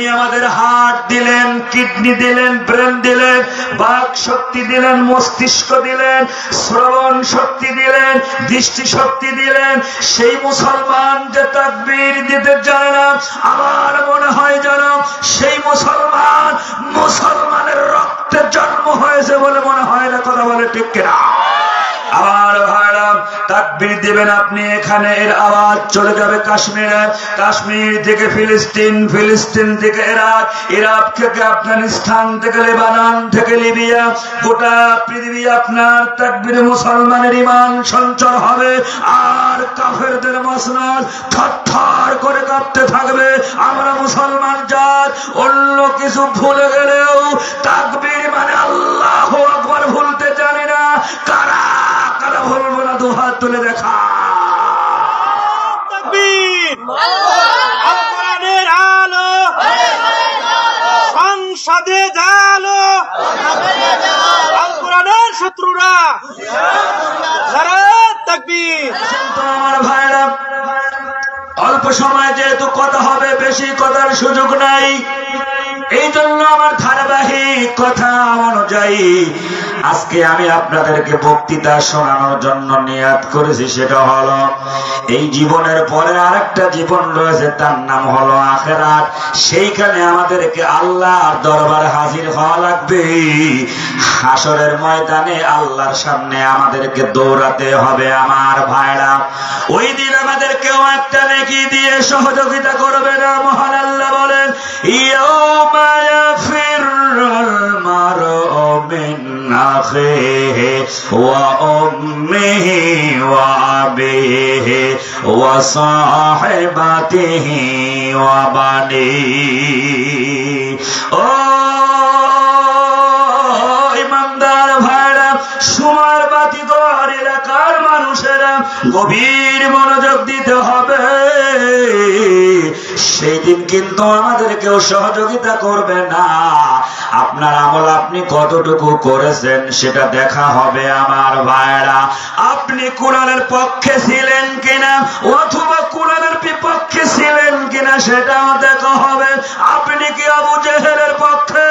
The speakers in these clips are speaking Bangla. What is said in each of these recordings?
তিনি আমাদের হার্ট দিলেন, কিডনি দিলেন, ব্রেন দিলেন, বাক শক্তি দিলেন, মস্তিষ্ক দিলেন, শ্রবণ শক্তি দিলেন, দৃষ্টি শক্তি দিলেন। সেই মুসলমান যে তাকবীর দিতে জানে না, আমার মনে হয় যেন সেই মুসলমান মুসলমানের রক্তের জন্ম হয়েছে বলে মনে হয় না, কথা বলে ঠিক কিনা? আবার ভাইরাম, তাকবীর দিবেন আপনি এখানে, এর আওয়াজ চলে যাবে কাশ্মীরে। কাশ্মীর থেকে ফিলিস্তিন ফিলিস্তিন থেকে ইরাক ইরাক থেকে আফগানিস্তান থেকে লেবানন থেকে লিবিয়া, গোটা পৃথিবী আপনার তাকবীর মুসলমানের ইমান সঞ্চর হবে। আর কাফেরদের মসনদ থরথর করে কাঁপতে থাকবে। আমরা মুসলমান জাত, অন্য কিছু ভুলে গেলেও তাকবীর মানে আল্লাহ আকবার ভুলতে জানি না। কারা কারা ভুলবো না দু তুলে দেখা। আল। সংসদে আল কোরআনের শত্রুরা। আমার ভাইরা অল্প সময় যেহেতু কথা হবে বেশি কথার সুযোগ নাই। এই জন্য আমার ধারাবাহিক কথা অনুযায়ী আজকে আমি আপনাদেরকে বক্তৃতা শোনানোর জন্য নিয়াত করেছি, সেটা হলো, এই জীবনের পরে আরেকটা জীবন রয়েছে, তার নাম হলো আখেরাত। সেইখানে আমাদেরকে আল্লাহর দরবারে হাজির হওয়া লাগবে। হাসরের ময়দানে আল্লাহর সামনে আমাদেরকে দৌড়াতে হবে, আমার ভাইরা। ওই দিন আমাদের কেউ একটা নেকি দিয়ে সহযোগিতা করবে না, মহান আল্লাহ বলেন, ইয়াউমা ওয়া আবিহি ওয়া সাহিবাতিহি, ওয়া বানিহি ও ইমানদার ভাইরা, সুমার বাতি ঘর এলাকার মানুষেরা, গভীর মনোযোগ দিতে হবে। সেই দিন কিন্তু আমাদের কেউ সহযোগিতা করবে না। আপনার আমল আপনি কতটুকু করেছেন সেটা দেখা হবে আমার ভাইরা আপনি কোরআনের পক্ষে ছিলেন কিনা অথবা কোরআনের বিপক্ষে ছিলেন কিনা সেটাও দেখা হবে। আপনি কি আবু জেহেলের পক্ষে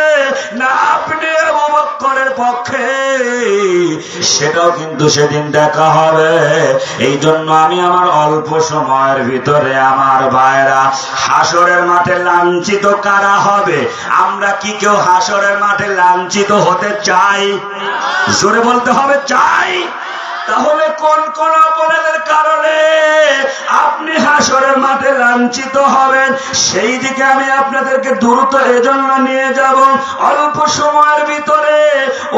না আপনি আবু বক্করের পক্ষে? সেটাও কিন্তু সেদিন দেখা হবে। এই জন্য আমি আমার অল্প সময়ের ভিতরে আমার ভাইরা হাসরের মাঠে লাঞ্ছিত কারা হবে? আমরা কি কেউ হাসরের মাঠে লাঞ্ছিত হতে চাই? জোরে বলতে হবে, চাই! তাহলে কোন কোন অপরাধের কারণে আপনি হাসরের মাঠে লাঞ্ছিত হবেন? সেই দিকে আমি আপনাদেরকে দ্রুত এজন্য নিয়ে যাব। অল্প সময়ের ভিতরে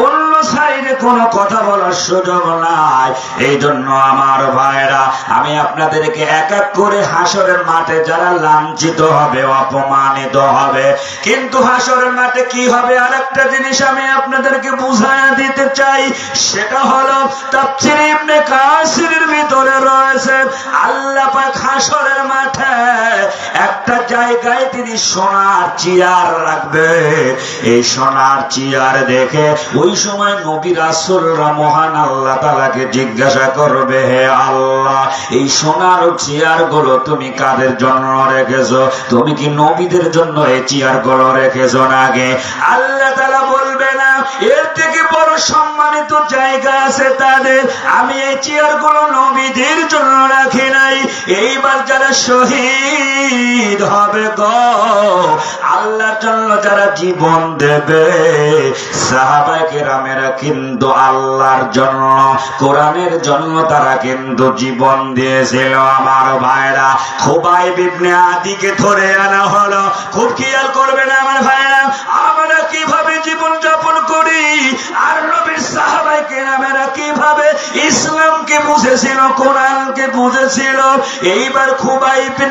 অন্য সাইডে কোনো কথা বলার সুযোগ নাই। এই জন্য আমার ভাইরা আমি আপনাদেরকে এক এক করে হাসরের মাঠে যারা লাঞ্ছিত হবে, অপমানিত হবে, কিন্তু হাসরের মাঠে কি হবে আরেকটা জিনিস আমি আপনাদেরকে বুঝায় দিতে চাই। সেটা হলো তাফসীর ইবনে কাসিরের ভিতরে রয়েছে। আল্লাহ পাক হাসরের মাঠে একটা জায়গায় তিনি সোনার চেয়ার রাখবে। এই সোনার চেয়ার দেখে ওই সময় নবী রাসূলরা মহান আল্লাহ তাআলাকে জিজ্ঞাসা করবে, হে আল্লাহ, এই সোনার চেয়ারগুলো তুমি কাদের জন্য রেখেছো? তুমি কি নবীদের জন্য এই চেয়ারগুলো রেখেছো নাকি? আল্লাহ তাআলা বলবে, না, এর থেকে সম্মানিত জায়গা আছে তাদের। আমি এই চেয়ারগুলো নবীদের জন্য রাখি নাই। এইবার যারা শহীদ হবে গো, আল্লাহর জন্য যারা জীবন দেবে সাহাবাইকে রামেরা কিন্তু আল্লাহর জন্য, কোরআনের জন্য তারা কিন্তু জীবন দিয়েছিল। আমার ভাইরা খুবাই বিবনে আদিকে ধরে আনা হলো। খুব খেয়াল করবেন আমার ভাইরা, আমরা কীভাবে জীবন যাপন করি? আর নবীর সাহাবাই কীভাবে ইসলামকে বুঝেছিল, কোরআনকে বুঝেছিল? এইবার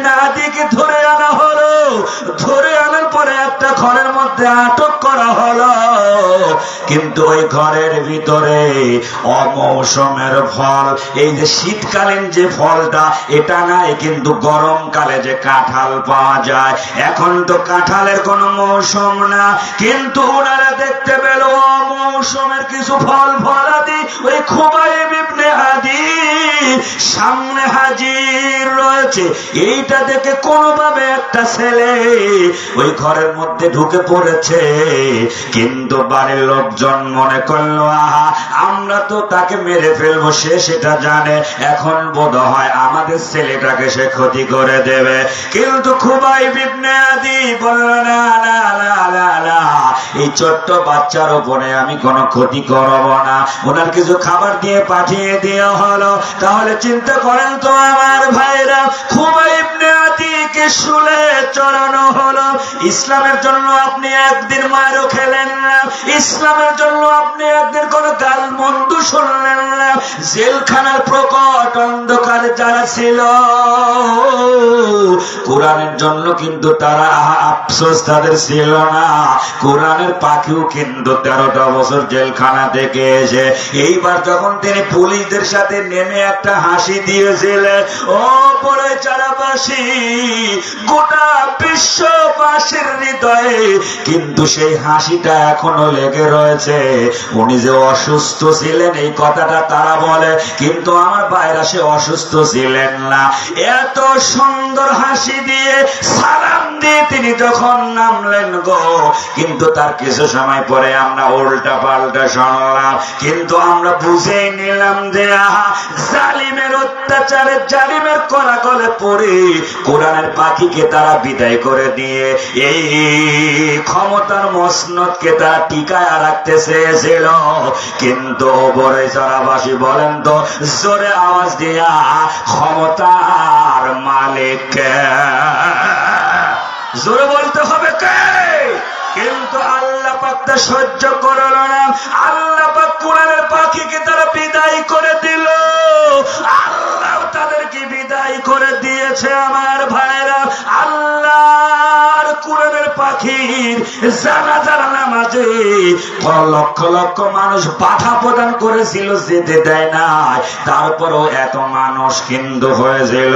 নাদিকে ধরে আনা হলো। ধরে আনার পরে একটা ঘরের মধ্যে আটক করা হলো। কিন্তু ওই ঘরের ভিতরে অমৌসুমের ফল, এই যে শীতকালীন যে ফলটা, এটা নাই, কিন্তু গরমকালে যে কাঁঠাল পাওয়া যায়। এখন তো কাঁঠালের কোনো মৌসুম না, কিন্তু ওনারা দেখতে পেল অমৌসুম মৌসুমের কিছু ফল ফলাদি ওই খোবাই বিবনে আদি সামনে হাজির রয়েছে। এইটা দেখে কোনোভাবে একটা ছেলে ওই ঘরের মধ্যে ঢুকে পড়েছে। কিন্তু বাড়ির লোকজন মনে করল, আহা, আমরা তো তাকে মেরে ফেলব, সে সেটা জানে। এখন বোধ হয় আমাদের ছেলেটাকে সে ক্ষতি করে দেবে। কিন্তু খুবাই বিবনে আদি বলল না, এই ছোট্ট বাচ্চার উপরে আমি কোনো ক্ষতি করব না। ওনার কিছু খাবার দিয়ে পাঠিয়ে দেওয়া হলো। তাহলে চিন্তা করেন তো আমার ভাইরা ইবনে আদিকে শুলে চড়ানো হলো। ইসলামের জন্য আপনি একদিন মায়েরও খেলেন না। ইসলামের জন্য আপনি একদিন কোন গাল মন্দ শুনলেন না। জেলখানার প্রকট অন্ধকার যারা ছিল, কোরআনের জন্য কিন্তু তারা আফসোস তাদের ছিল না। কোরআনের পাখিও কিন্তু তেরোটা বছর জেলখানা থেকে এসে, এইবার যখন তিনি পুলিশদের সাথে নেমে একটা হাসি দিয়েছিলেন, ও পরে চারাবাসী গোটা বিশ্ববাসীর হৃদয়ে। কিন্তু সেই হাসিটা এখনও লেগে রয়েছে। উনি যে অসুস্থ ছিলেন, এই কথাটা তারা বলে, কিন্তু আমার বাইরা সে অসুস্থ ছিলেন না। এত সুন্দর হাসি দিয়ে সালাম দিয়ে তিনি নামলেন গো, কিন্তু তার কিছু সময় পরে আমরা উল্টা পাল্টা শুনলাম। কিন্তু আমরা বুঝেই নিলাম যে, আহা, জালিমের অত্যাচারে জালিমের করা পড়ে, কোরআনের পাখিকে তারা বিদায় করে দিয়ে এই ক্ষমতার মসনদকে তারা টিকায় রাখতে চেয়েছিল। কিন্তু বরে চরাবাসী বলেন তো, জোরে আওয়াজ দিয়া ক্ষমতার মালিক জোরে বলতে হবে কে? কিন্তু আল্লাহ পাকটা সহ্য করল না। আল্লাহ পাক কোরআনের পাখিকে তারা বিদায় করে দিল। আল্লাহ তাদেরকে বিদায় করে দিয়েছে আমার ভাইরা। আল্লাহর কোরআনের পাখির জানাজার নামাজে লক্ষ লক্ষ মানুষ বাধা প্রদান করেছিল, যেতে দেয় নাই। তারপরও এত মানুষ কিন্তু হয়েছিল।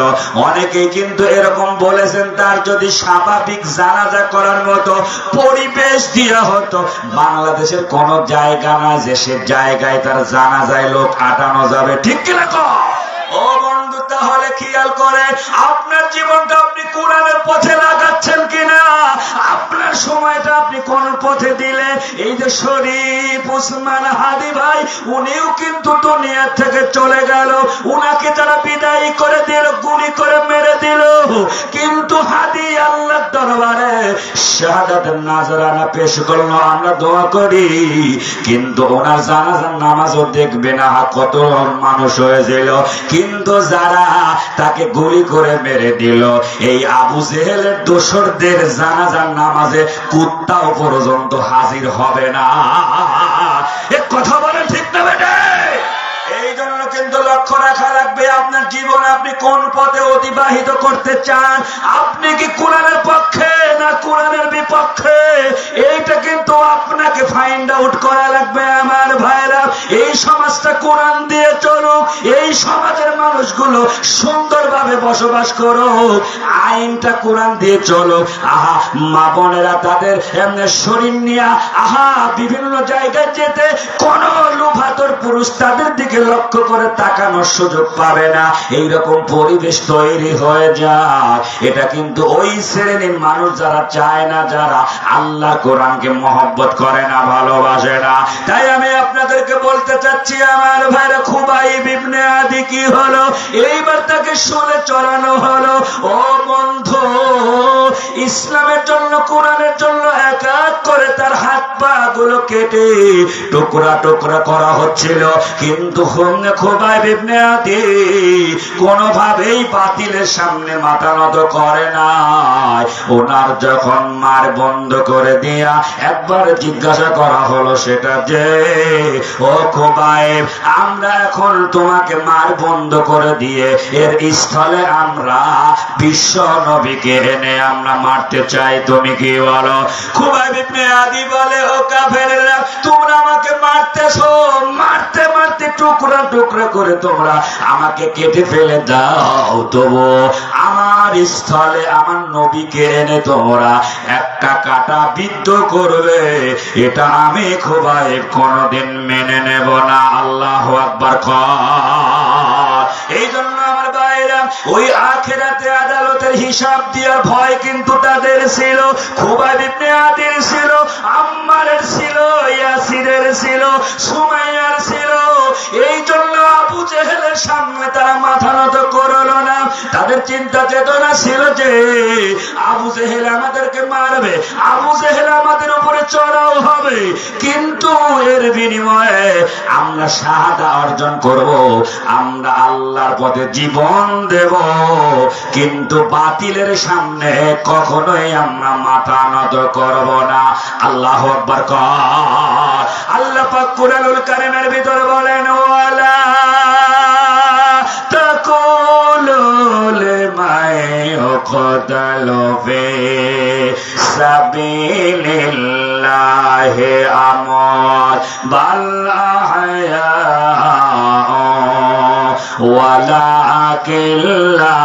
অনেকেই কিন্তু এরকম বলেছেন, তার যদি স্বাভাবিক জানাজা করার মতো পরিবেশ দেওয়া হতো, বাংলাদেশের কোন জায়গা না যে সে জায়গায় তার জানাজায় লোক আটানো যাবে। ঠিক কিনা কও? খেয়াল করে, আপনার জীবনটা আপনি কোরআনের পথে লাগাচ্ছেন কিনা? আপনার সময়টা আপনি কোন পথে দিলে? এই যে শরীফ উসমান হাদি ভাই, উনিও কিন্তু দুনিয়া থেকে চলে গেল। উনাকে যারা বিদায় করে দিল, গুলি করে মেরে দিল। কিন্তু হাদি আল্লাহ দরবারে শাহাদাতের নাজরানা পেশ করল, আমরা দোয়া করি। কিন্তু ওনার জানাজার নামাজও দেখবে না কত মানুষ হয়েছিল কিন্তু যারা তাকে গুলি করে মেরে দিল। এই আবু জেহেলের দোসরদের জানাজার নামাজে কুত্তাও পর্যন্ত হাজির হবে না। কথা বলে ঠিক না লক্ষ্য রাখা লাগবে, আপনার জীবনে আপনি কোন পথে অতিবাহিত করতে চান? আপনি কি পক্ষে না বিপক্ষে? কিন্তু আপনাকে ফাইন্ড আউট করা লাগবে, আমার ভাইরা। এই সমাজটা কোরআন দিয়ে চলুক এই সমাজের মানুষগুলো সুন্দরভাবে বসবাস করুক আইনটা কোরআন দিয়ে চলুক আহা, মা বোনেরা তাদের শরীর নিয়ে, আহা, বিভিন্ন জায়গায় যেতে কোন লুভাতর পুরুষ তাদের দিকে লক্ষ্য করে তাকানোর সুযোগ পাবে না। এইরকম পরিবেশ তৈরি হয়ে যায়। এটা কিন্তু ওই শ্রেণির মানুষ যারা চায় না, যারা আল্লাহ কোরআনকে মহব্বত করে না, ভালোবাসে না। তাই আমি আপনাদেরকে বলতে চাচ্ছি, আমার ভাইরা খুবাই বিবনে আদি কি হলো? এইবার তাকে শুনে চড়ানো হলো। ও বন্ধু, ইসলামের জন্য, কোরআনের জন্য এক এক করে তার হাত পা গুলো কেটে টুকরা টুকরা করা হচ্ছিল। কিন্তু হুমনে খোবাই বিবনে আদি কোনোভাবেই বাতিলের সামনে মাথা নত করে নাই। ওনার যখন মার বন্ধ করে দেয়া একবার জিজ্ঞাসা করা হলো সেটা যে, ও আমরা এখন তোমাকে মার বন্ধ করে দিয়ে এর স্থলে আমরা বিশ্ব নবীকে এনে আমরা মারতে চাই। তুমি কি বলো? খুবাই আদি বলে, ও কাফেরেরা, তোমরা আমাকে মারতেছো। মারতে মারতে টুকরা টুকরা করে তোমরা আমাকে কেটে ফেলে দাও। তবু আমার স্থলে আমার নবীকে এনে তোমরা একটা কাটা বিদ্ধ করবে। এটা আমি খোবাই কোনোদিন মেনে নেব না। আল্লাহ আকবার খ এই জন্য ওই আখেরাতে আদালতের হিসাব দেওয়ার ভয় কিন্তু তাদের ছিল খুবাই আদির ছিল, আম্মারের ছিল, ইয়াসিরের ছিল, সুমাইয়ার ছিল। এই জন্য আবু জেহেলের সামনে তারা মাথা তাদের চিন্তা চেতনা ছিল যে আবু জেহেল আমাদেরকে মারবে, আবু জেহেল আমাদের উপরে চড়াও হবে। কিন্তু এর বিনিময়ে আমরা শাহাদা অর্জন করব, আমরা আল্লাহর পথে জীবন দেব। কিন্তু বাতিলের সামনে কখনোই আমরা মাথা নত করব না। আল্লাহ আকবার আল্লাহ পাক কুরআনুল কারীমের ভিতরে বলেন, ওয়ালা মায়ে খোদলবে সাবিলিল্লাহ আমর বাল্লাহয়া ওয়ালা কিল্লা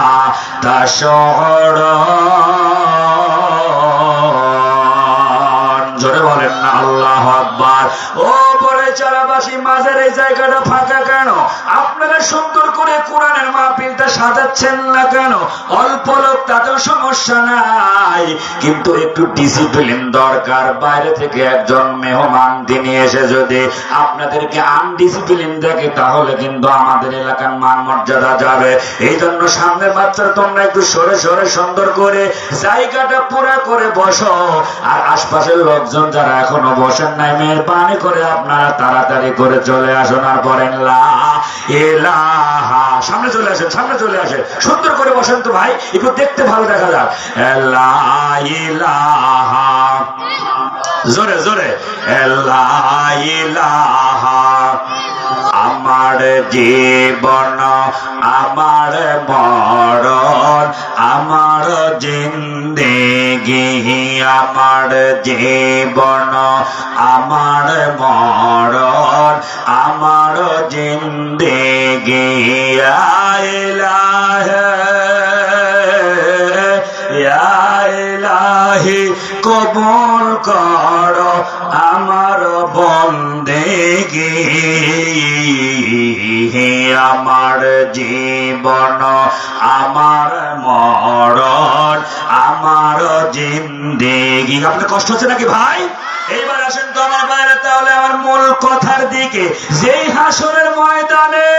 জোরে বলেন না, আল্লাহ আকবার। ও পরে চারাবাসী মাঝের এই জায়গাটা ফাঁকা সুন্দর করে কোরআনের মাহফিলটা সাজাচ্ছেন না কেন? অল্প লোক, তাতেও সমস্যা নাই। কিন্তু একটু ডিসিপ্লিন দরকার। বাইরে থেকে একজন মেহমান তিনি এসে যদি আপনাদেরকে আনডিসিপ্লিন দেখে, তাহলে কিন্তু আমাদের এলাকার মান মর্যাদা যাবে। এই জন্য সামনের বাচ্চারা তোমরা একটু সরে সরে, সুন্দর করে জায়গাটা পুরা করে বসো। আর আশপাশের লোকজন যারা এখনও বসেন নাই, মেহরবানি করে আপনারা তাড়াতাড়ি করে চলে আসুন আর বলেন, লা সামনে চলে আসেন, সামনে চলে আসেন। সুন্দর করে বসেন তো ভাই, একটু দেখতে ভালো দেখা যাক। জোরে জোরে। আমার জীবন, আমার মরণ, আমার জিন্দেগি, আমার জীবন, আমার মরণ, আমার জিন্দেগি। কবুল কর আমার বন্দেগি। আমার জীবন, আমার মরণ, আমার জিন্দেগি। আপনার কষ্ট হচ্ছে নাকি ভাই? এইবার আসেন তো আমার বাইরে, তাহলে আমার মূল কথার দিকে। যেই হাসরের ময়দানে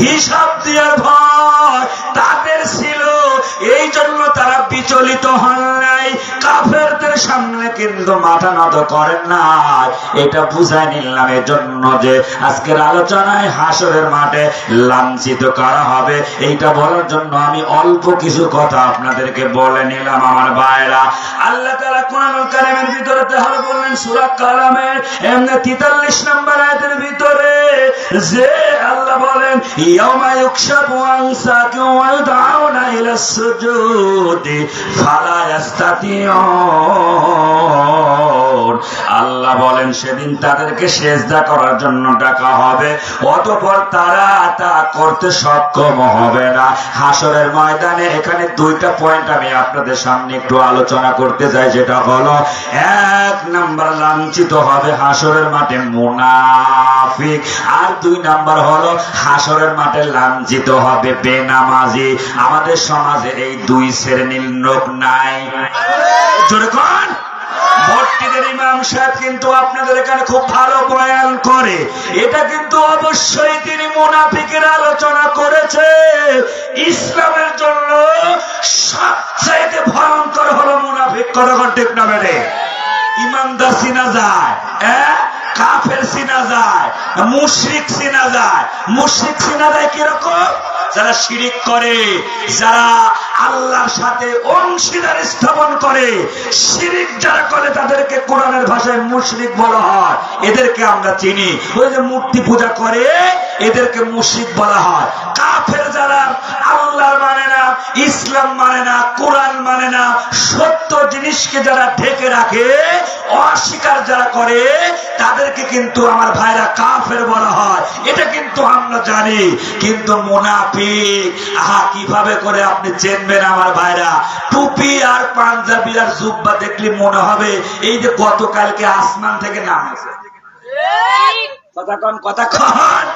হিসাব দেওয়ার ভয় তাদের ছিল, এই জন্য তারা বিচলিত হন নাই। কাফেরদের সামনে কিন্তু মাথা নত করেন না। এটা বুঝাই নিলাম এর জন্য যে আজকের আলোচনায় হাসরের মাঠে লাঞ্ছিত করা হবে, এইটা বলার জন্য আমি অল্প কিছু কথা আপনাদেরকে বলে নিলাম, আমার ভাইরা আল্লাহ তাআলা কোরআনুল কারীমের ভিতরে তাহলে বললেন, সূরা কালামের এমনি 43 নম্বর আয়াতের ভিতরে যে আল্লাহ বলেন, ইয়াউমা ইউকশাফু আন সাকিন ইলা সুজুদি, ফালা ইয়াস্তাতিউন আল্লাহ বলেন, সেদিন তাদেরকে সেজদা করার জন্য ডাকা হবে, অতঃপর তারা তা করতে সক্ষম হবে না। হাসরের ময়দানে এখানে দুইটা পয়েন্ট আমি আপনাদের সামনে একটু আলোচনা করতে চাই, যেটা হলো, এক নাম্বার লাঞ্ছিত হবে হাসরের মাঠে মুনাফিক, আর দুই নাম্বার হলো, হাসরের মাঠে লাঞ্ছিত হবে বেনামাজি। আমাদের সমাজে এই দুই শ্রেণির লোক নাই। কোন মসজিদের ইমাম সাহেব কিন্তু আপনাদের এখানে খুব ভালো করে। এটা কিন্তু অবশ্যই তিনি আলোচনা করেছে। ইসলামের জন্য সবচাইতে মুনাফিক। চিনা যায় হ্যাঁ? কাফের চিনা যায়, মুশরিক চিনা যায়। মুশরিক চিনা যায় কীরকম? যারা শিরিক করে, যারা আল্লাহর সাথে অংশীদার স্থাপন করে, শিরিক যারা করে তাদেরকে কোরআনের ভাষায় মুশরিক বলা হয়। এদেরকে আমরা চিনি। ওই যে মূর্তি পূজা করে, এদেরকে মুশরিক বলা হয়। কাফের যারা আল্লাহ মানে না, ইসলাম মানে না, কোরআন মানে না, সত্য জিনিসকে যারা ঢেকে রাখে, অস্বীকার যারা করে, তাদেরকে কিন্তু আমার ভাইরা কাফের বলা হয়। এটা কিন্তু আমরা জানি। কিন্তু মুনাফিক আহা কীভাবে করে আপনি চেনবেন আমার ভাইরা? টুপি আর পাঞ্জাবি আর জুব্বা দেখলে মনে হবে এই যে গতকালকে আসমান থেকে নামেছে কথা কন কথা কন।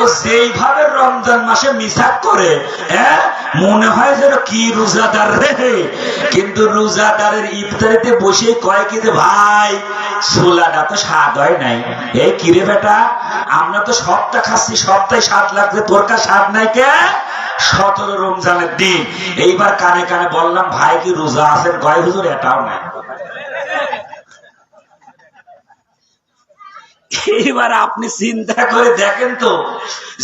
ও যেইভাবে রমজান মাসে মিসাক করে মনে হয় যেন কি রোজাদার রে কিন্তু রোজাদারের ইফতারিতে বসে কয় ভাই, ছোলাটা তো স্বাদ হয় নাই। এই কিরে বেটা? আমরা তো সবটা খাচ্ছি, সবটাই স্বাদ লাগছে। তোর কা স্বাদ নাই কে? সতেরো রমজানের দিন। এইবার কানে কানে বললাম, ভাই, কি রোজা আছেন কয়, হুজুর, এটাও নাই। এইবার আপনি চিন্তা করে দেখেন তো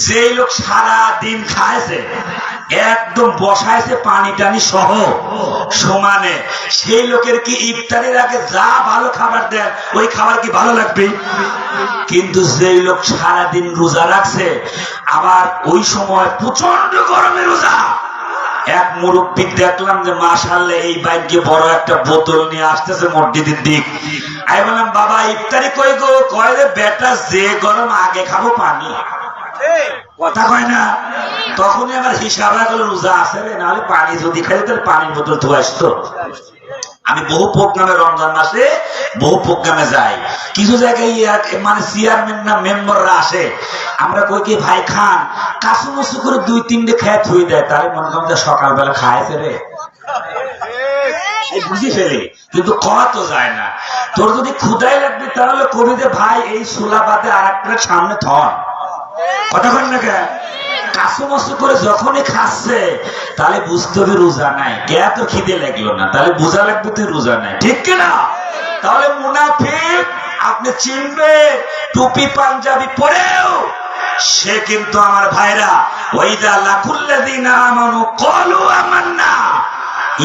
যে লোক সারা দিন খাইছে, একদম বসাইছে পানি টানি সহ সমানে, সেই লোকের কি ইফতারের আগে যা ভালো খাবার দেয় ওই খাবার কি ভালো লাগবে? কিন্তু যে লোক সারা দিন রোজা রাখছে, আবার ওই সময় প্রচণ্ড গরমে রোজা। এক মুরব্বী দেখলাম যে মাসাল্লে এই বাইকে বড় একটা বোতল নিয়ে আসতেছে মসজিদের দিক। আমি বললাম, বাবা, ইফতারি কই গো? কয় যে বেটা, যে গরম আগে খাব পানি। কথা কয় না? তখনই আমার হিসাব রাখল, রোজা আছে রে, নাহলে পানি যদি খাই তাহলে পানির বোতল ধোয়া আসতো। আমি বহু প্রোগ্রামে রমজান মাসে বহু প্রোগ্রামে যাই। কিছু জায়গায় মানে চেয়ারম্যান না মেম্বাররা আসে। আমরা কই কি, ভাই, খান। কাসু মুসু করে দুই, তিনটে খেয়ে থুই দেয়। তাহলে মনে করেন সকালবেলা রে। বুঝি ফেলে কিন্তু খাওয়া তো যায় না। তোর যদি ক্ষুদাই লাগবে, তাহলে কবি যে, ভাই, এই সুলা বাদে আর এক প্লেট সামনে থন। কথা না কেন? কাসু করে যখনই খাচ্ছে, তাহলে বুঝতে হবে রোজা নাই। কে তো খিদে লাগল না, তাহলে বোঝা লাগবে তুই রোজা নাই। ঠিক কিনা? তাহলে মুনাফিক, আপনি চিনবে, টুপি পাঞ্জাবি পরেও সে কিন্তু আমার ভাইরা ওইদা লাকুল্লাদিন আমানু কলু আমান্না।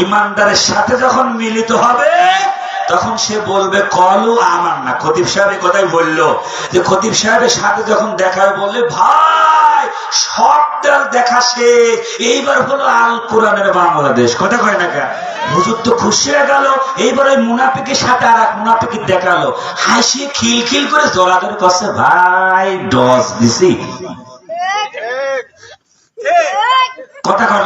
ইমানদারের সাথে যখন মিলিত হবে, তখন সে বলবে কলু আমার না খতিব সাহেব কথাই বলল। যে খতিব সাহেবের সাথে যখন দেখা বললে ভাই দেখা এইবার হলো আল কোরআনের বাংলাদেশ। কথা কয় না কেন? হুজুর তো খুশি হয়ে গেল, এইবার ওই মুনাফিকের সাথে আর এক দেখাল। হাসি খিলখিল করে করছে, ভাই ডস দিছি। কথা কর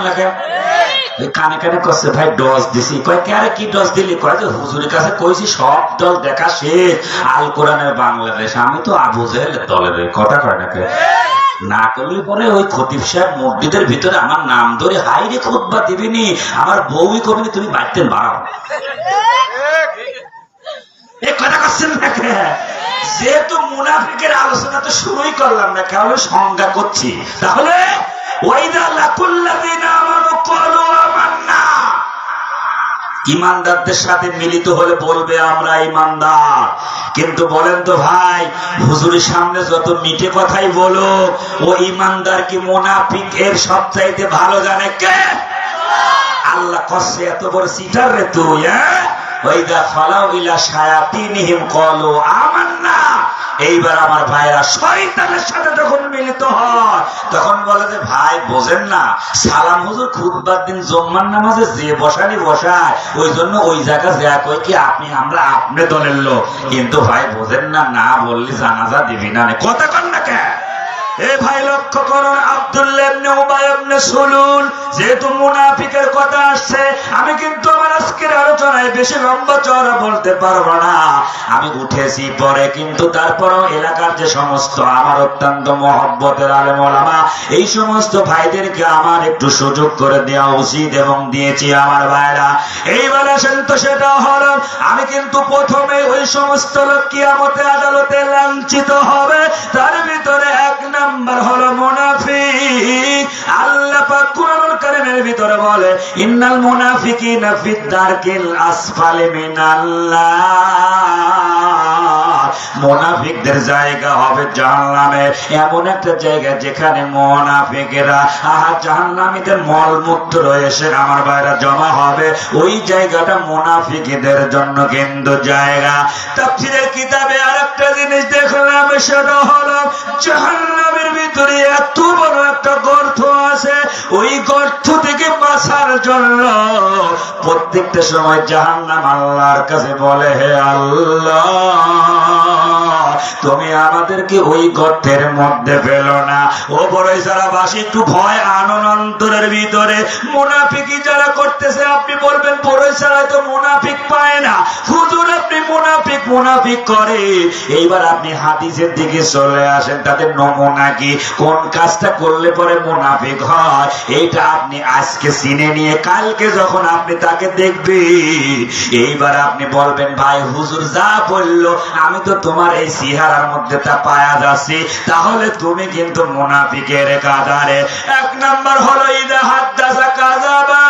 কানে? কানে করছে, ভাই ডস দিছি। কয়, কে কি ডস দিলি? কয়, যে হুজুরের কাছে কইছি, সব দল দেখা শেষ। আল কোরআনের বাংলাদেশ, আমি তো আবু দলের কথা কয় নাকি না করলে পরে ওই খতিব সাহেব মসজিদের ভিতরে আমার নাম ধরে হাইরে খুতবা দিবিনি, আমার বউই কবিনি, তুমি বাড়তেন বাড়াও। মুনাফিকের আলোচনা তো শুরুই করলাম না কেন সংজ্ঞা করছি। তাহলে, ওয়াইদা ইমানদারদের সাথে মিলিত হলে বলবে, আমরা ইমানদার। কিন্তু বলেন তো ভাই, হুজুরের সামনে যত মিটে কথাই বলো ও ইমানদার কি মোনাফিক? এর সব চাইতে ভালো জানে কে? আল্লাহ, কষ্ট এত বড় সিটার রে তুই হ্যাঁ? ওই ওইদা সায়া ইলা সায়াতিনহিম কলো, আমান্না। এইবার আমার ভাইরা শয়তানের সাথে যখন মিলিত হয়, তখন বলে যে, ভাই, বোঝেন না, সালাম হুজুর খুববার দিন জম্মার নামাজে যে বসানি বসায়, ওই জন্য ওই জায়গা যা কই কি আপনি, আমরা আপনি দলের লোক। কিন্তু ভাই, বোঝেন না না বললি জানাজা দিবি না। কথা কন না কেন? আমি উঠেছি পরে, কিন্তু এলাকার যে সমস্ত, আমার অত্যন্ত মহব্বতের এই সমস্ত ভাইদেরকে আমার একটু সুযোগ করে দেওয়া উচিত এবং দিয়েছি আমার ভাইরা। এইবার আসেন তো সেটা হলো আমি কিন্তু প্রথমে ওই সমস্ত লোক কিয়ামতে আদালতে লাঞ্ছিত হবে, তার ভিতরে এক নাম্বার হলো মুনাফিক। আল্লাহ পাক ভিতরে বলে, ইন্নাল মুনাফিকিনা ফিদ দারকিল আসফালি মুনাফিকদের জায়গা হবে জাহান্নামে। এমন একটা জায়গা যেখানে মুনাফিকেরা, আহা জাহান্নামীদের মলমূত্র এসে আমার বাইরে জমা হবে। ওই জায়গাটা মুনাফিকদের জন্য কেন্দ্র জায়গা। তাফসীরের কিতাবে আর একটা জিনিস দেখলাম সেটা হলো জাহান্নামের ভিতরে এত বড় একটা গর্থ আছে, ওই গর্থ থেকে বাঁচার জন্য প্রত্যেকটা সময় জাহান্নাম আল্লাহর কাছে বলে, হে আল্লাহ। তুমি আমাদেরকে ওই গর্তের মধ্যে ফেলো না। ও বড়ই সারা বাসী, একটু ভয় আনন অন্তরের ভিতরে। মুনাফিকি যারা করতেছে, আপনি বলবেন বড়ই সারা তো মুনাফিক পায় না। হুজুর, আপনি মুনাফিক মুনাফিক করে। এইবার আপনি হাদিসের দিকে চলে আসেন তাদের নমুনা কি? কোন কাজটা করলে পরে মুনাফিক হয়? এইটা আপনি আজকে চিনে নিয়ে, কালকে যখন আপনি তাকে দেখবেন, এইবার আপনি বলবেন, ভাই, হুজুর যা বলল, আমি তো তোমার এই সিহারার মধ্যে তা পায়া যাচ্ছে। তাহলে তুমি কিন্তু মোনাফিকের কাদারে। এক নাম্বার হলো, ইদা হাত কাজাবা